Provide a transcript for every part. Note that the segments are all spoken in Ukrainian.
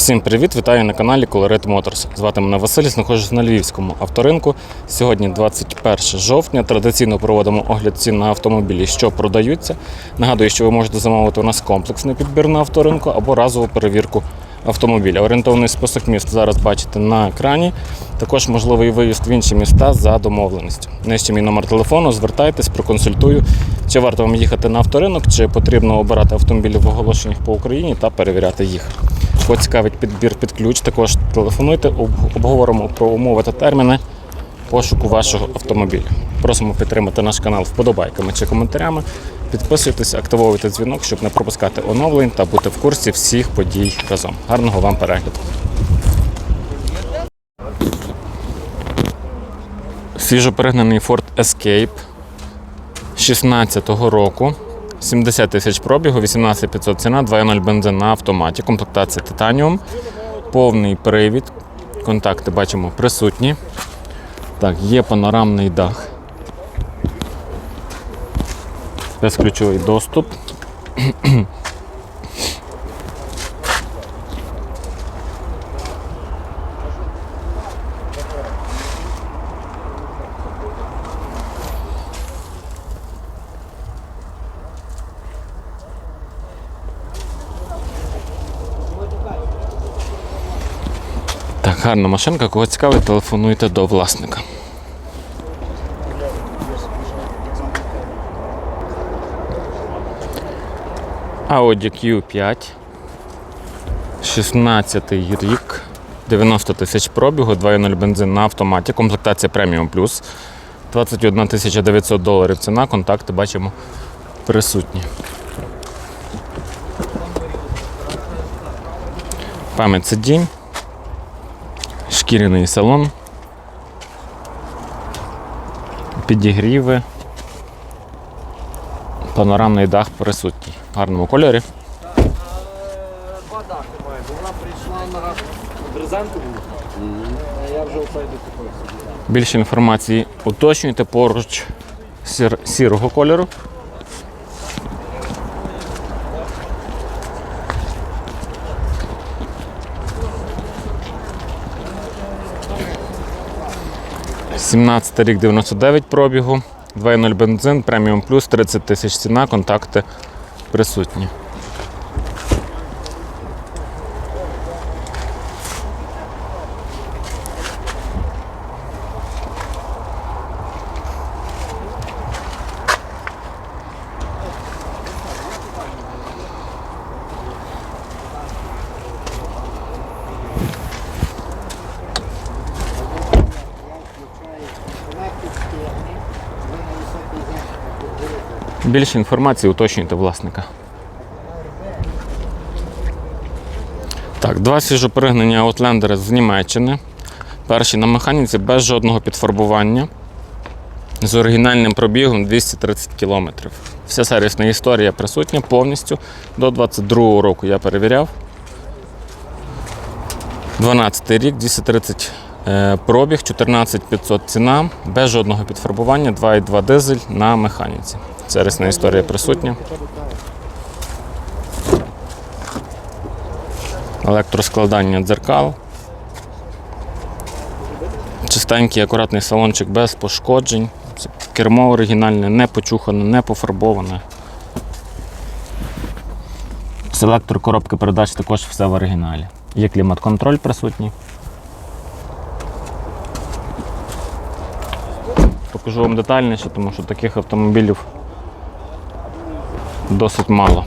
Всім привіт! Вітаю на каналі Colored Motors. Звати мене Василь, знаходжусь на Львівському авторинку. Сьогодні 21 жовтня. Традиційно проводимо огляд цін на автомобілі, що продаються. Нагадую, що ви можете замовити у нас комплексний підбір на авторинку або разову перевірку автомобіля. Орієнтовний список міст зараз бачите на екрані. Також можливий виїзд в інші міста за домовленістю. Нижче мій номер телефону, звертайтесь, проконсультую, чи варто вам їхати на авторинок, чи потрібно обирати автомобілі в оголошеннях по Україні та перевіряти їх. Кого цікавить підбір під ключ, також телефонуйте, обговоримо про умови та терміни пошуку вашого автомобіля. Просимо підтримати наш канал вподобайками чи коментарями. Підписуйтесь, активовуйте дзвінок, щоб не пропускати оновлень та бути в курсі всіх подій разом. Гарного вам перегляду! Свіжоперегнаний Ford Escape 16-го року. 70 тисяч пробігу, 18500 ціна, 2.0 бензин на автоматі, комплектація титаніум, повний привід. Контакти бачимо присутні. Так, є панорамний дах. Безключовий доступ. Гарна машинка, кого цікавить, телефонуйте до власника. Audi Q5. 16 рік. 90 тисяч пробігу, 2.0 бензин на автоматі, комплектація Premium Plus. 21 тисяча 900 доларів ціна, контакти бачимо присутні. Пам'ять сидінь, шкіряний салон, підігріви, панорамний дах присутній. В гарному кольорі. Два дахи має, бо вона прийшла на брезентову, а я вже оцей докупив. Більше інформації уточнюйте поруч сір- сірого кольору. Сімнадцятий рік 99 пробігу, 2.0 бензин, преміум плюс, 30 тисяч ціна, контакти присутні. Більше інформації уточнюйте власника. Так, два свіжоперегнані аутлендери з Німеччини. Перший на механіці без жодного підфарбування. З оригінальним пробігом 230 км. Вся сервісна історія присутня повністю. До 22 року я перевіряв. 12 рік, 230 е, пробіг, 14500 ціна, без жодного підфарбування, 2,2 дизель на механіці. Сервісна історія присутня. Електроскладання дзеркал. Чистенький, акуратний салончик без пошкоджень. Кермо оригінальне, не почухане, не пофарбоване. Селектор коробки передач також все в оригіналі. Є клімат-контроль присутній. Покажу вам детальніше, тому що таких автомобілів досить мало.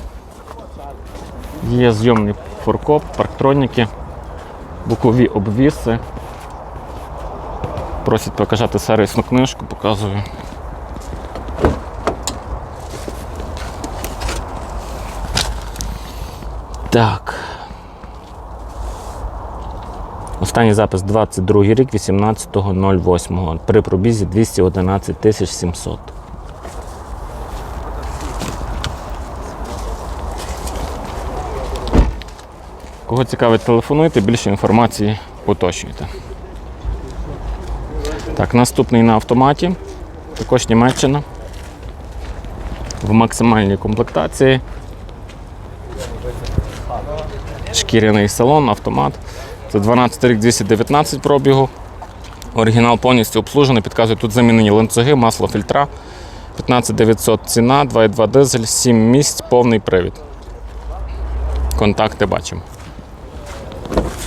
Є зйомний форкоп, парктроніки, бокові обвіси. Просять показати сервісну книжку, показую. Так. Останній запис 22 рік, 18.08. При пробізі 211 тисяч 700. Кого цікавить, телефонуйте, більше інформації уточнюйте. Так, наступний на автоматі. Також Німеччина. В максимальній комплектації. Шкіряний салон, автомат. Це 12 рік 219 пробігу. Оригінал повністю обслужений. Підказує, тут замінені ланцюги, масло, фільтра. 15900 ціна, 2,2 дизель, 7 місць, повний привід. Контакти бачимо.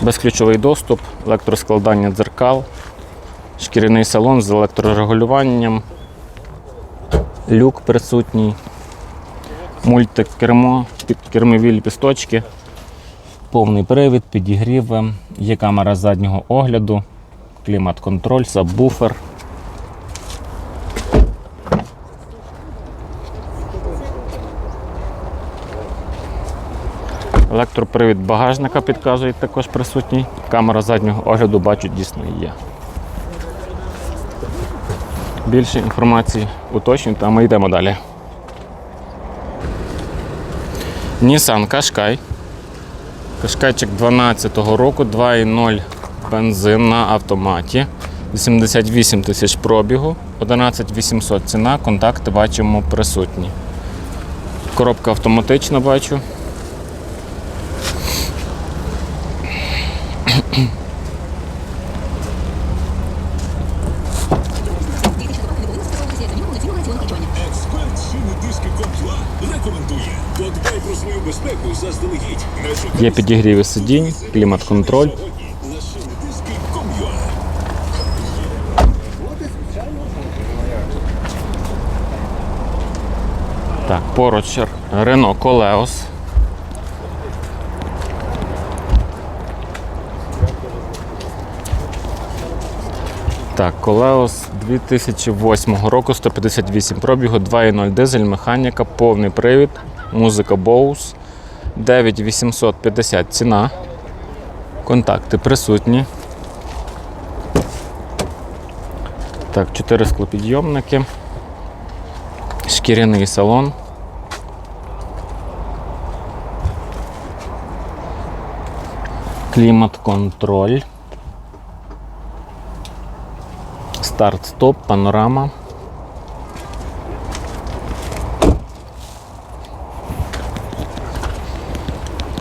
Безключовий доступ, електроскладання дзеркал, шкіряний салон з електрорегулюванням, люк присутній, мультикермо, кермові пісточки, повний привід, підігрів, є камера заднього огляду, клімат-контроль, сабвуфер. Електропривід багажника підказує також присутній. Камера заднього огляду бачу дійсно є. Більше інформації уточнюйте, а ми йдемо далі. Nissan Qashqai. Кашкайчик 12-го року, 2,0 бензин на автоматі. 88 тисяч пробігу, 11800 ціна, контакти бачимо присутні. Коробка автоматична бачу. Є підігріви сидінь, клімат-контроль. Так, поруч Рено Колеос. Так, Колеос 2008 року, 158 пробігу, 2.0 дизель, механіка, повний привід, музика Bose, 9850 ціна. Контакти присутні. Так, 4 склопідйомники. Шкіряний салон. Клімат-контроль. Старт-стоп, панорама.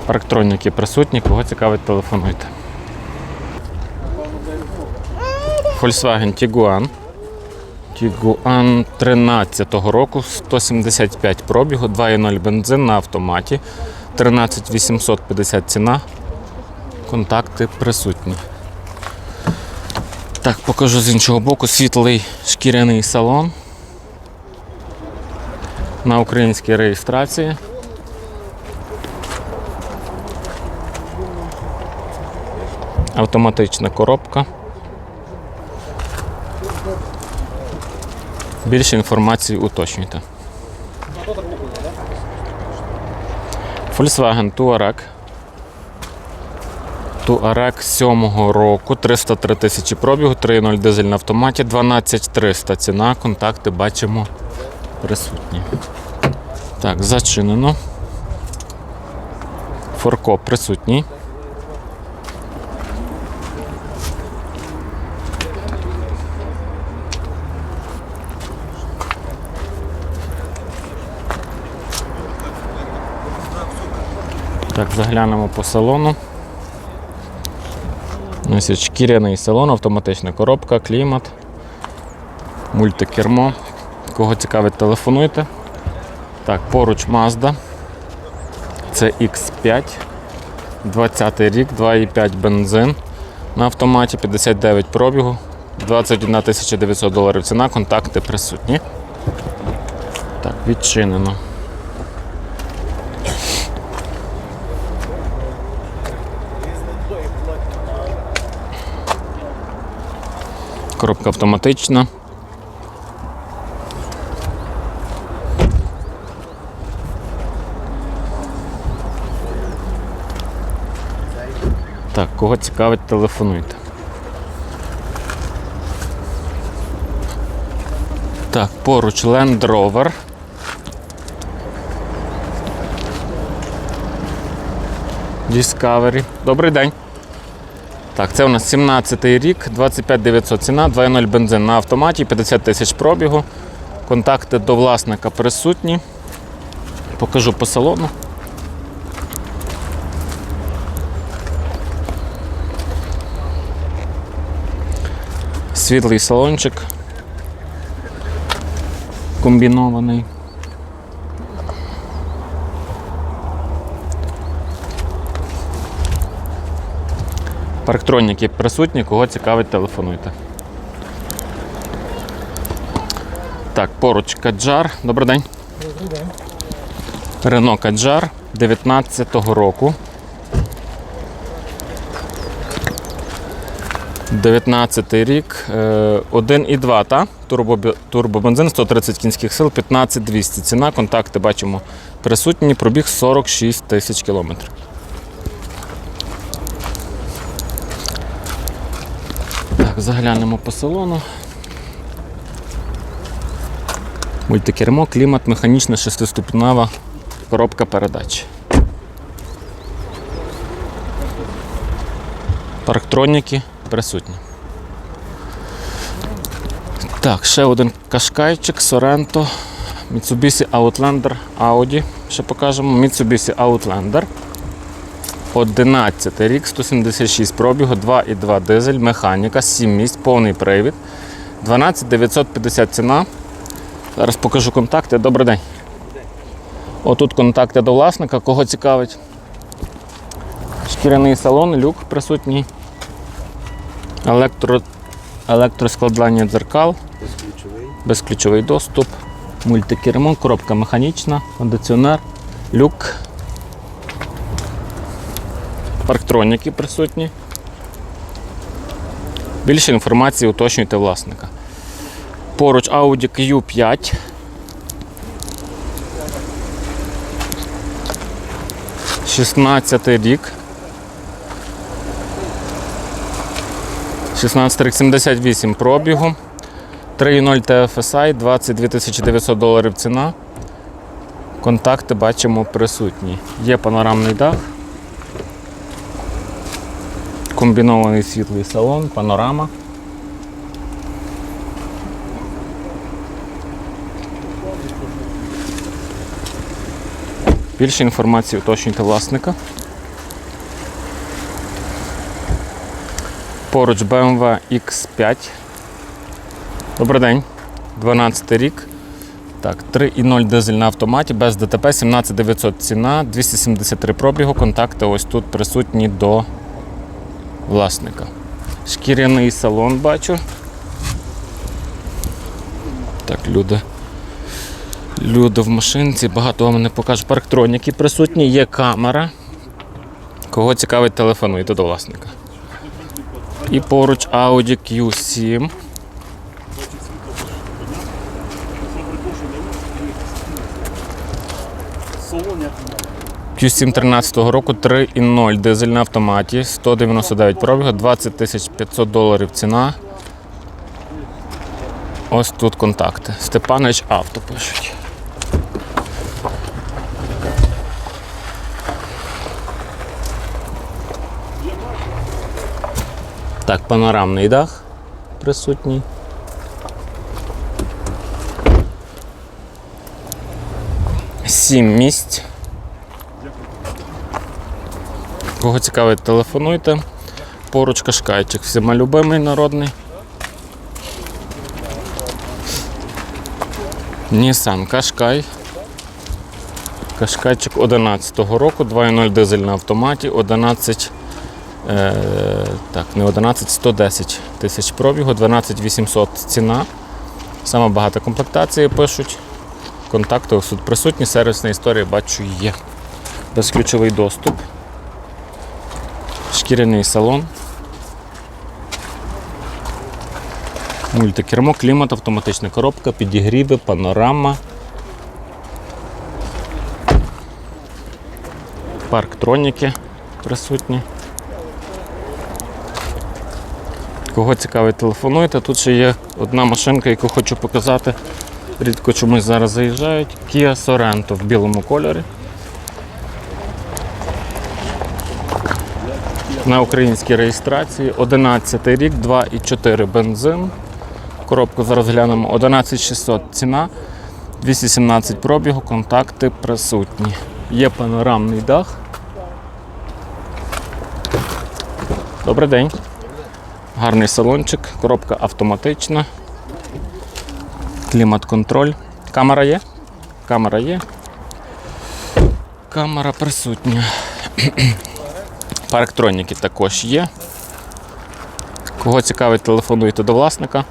Парктроніки присутні, кого цікавить, телефонуйте. Volkswagen Tiguan. Tiguan 13-го року, 175 пробігу, 2,0 бензин на автоматі, 13850 ціна. Контакти присутні. Так, покажу з іншого боку світлий шкіряний салон. На українській реєстрації. Автоматична коробка. Більше інформації уточнюйте. Volkswagen Touareg. Touareg 7 року, 303 тисячі пробігу, 3.0 дизель на автоматі, 12300 ціна, контакти бачимо присутні. Так, зачинено. Форкоп присутній. Так, заглянемо по салону. Ось шкіряний салон, автоматична коробка, клімат, мультикермо. Кого цікавить, телефонуйте. Так, поруч Mazda. Це X5. 20 рік, 2,5 бензин на автоматі, 59 пробігу, 21 900 доларів ціна, контакти присутні. Так, відчинено. Коробка автоматична. Так, кого цікавить, телефонуйте. Так, поруч Land Rover. Discovery. Добрий день. Так, це у нас 17 й рік, 25900 ціна, 2.0 бензин на автоматі, 50 тисяч пробігу. Контакти до власника присутні. Покажу по салону. Світлий салончик комбінований. Парктроніки присутні, кого цікавить, телефонуйте. Так, поруч Каджар. Добрий день. Добрий день. Рено Каджар 19-го року. 19 рік. е, 1,2, та? Турбобензин, 130 кінських сил, 15200. Ціна, контакти бачимо присутні. Пробіг 46 тисяч кілометрів. Так, заглянемо по салону. Мультикермо, клімат, механічна шестиступнева коробка передач. Парктроніки присутні. Так, ще один кашкайчик, Sorento, Mitsubishi Outlander Audi. Ще покажемо. Mitsubishi Outlander. 11 рік, 176 пробігу, 2,2 дизель, механіка, 7 місць, повний привід. 12 950 ціна. Зараз покажу контакти. Добрий день. Отут контакти до власника, кого цікавить. Шкіряний салон, люк присутній. Електро... Електроскладання дзеркал. Безключовий. Безключовий доступ. Мультикермо, коробка механічна, кондиціонер, люк. Парктроніки присутні. Більше інформації уточнюйте власника. Поруч Audi Q5. Шістнадцятий рік. 16 рік 78 пробігу. 3.0 TFSI, 22 900 доларів ціна. Контакти бачимо присутні. Є панорамний дах. Комбінований світлий салон, панорама. Більше інформації уточнюйте власника. Поруч BMW X5. Добрий день. 12 рік. Так, 3,0 дизель на автоматі, без ДТП, 17900 ціна, 273 пробігу. Контакти ось тут присутні до власника. Шкіряний салон бачу. Так, люди. Люди в машинці, багато вам не покажу. Парктроніки присутні, є камера. Кого цікавить, телефонуйте до власника. І поруч Audi Q7. Q7 13 року 3,0 дизель на автоматі, 199 пробігу, 20 тисяч 500 доларів ціна. Ось тут контакти. Степанович авто пишуть. Так, панорамний дах присутній. Сім місць. Кого цікавить, телефонуйте. Поруч кашкайчик, всіма любимий народний. Nissan Qashqai. Кашкайчик 11-го року, 2.0 дизель на автоматі, 11, е, так, не 11, 110 тисяч пробігу, 12 800 ціна. Саме багато комплектації пишуть. Контакти присутні, сервісна історія бачу є. Безключовий доступ. Шкіряний салон. Мультикермо, клімат, автоматична коробка, підігріви, панорама. Парктроніки присутні. Кого цікавить, телефонуйте. Тут ще є одна машинка, яку хочу показати. Рідко чомусь зараз заїжджають. Kia Sorento в білому кольорі. На українській реєстрації 11 рік, 2,4 бензин. Коробку зараз глянемо 11600 ціна, 217 пробігу, контакти присутні. Є панорамний дах. Добрий день. Гарний салончик, коробка автоматична. Клімат-контроль. Камера є? Камера є. Камера присутня. Парктроніки також є. Кого цікавить, телефонуйте до власника.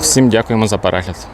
Всім дякуємо за перегляд.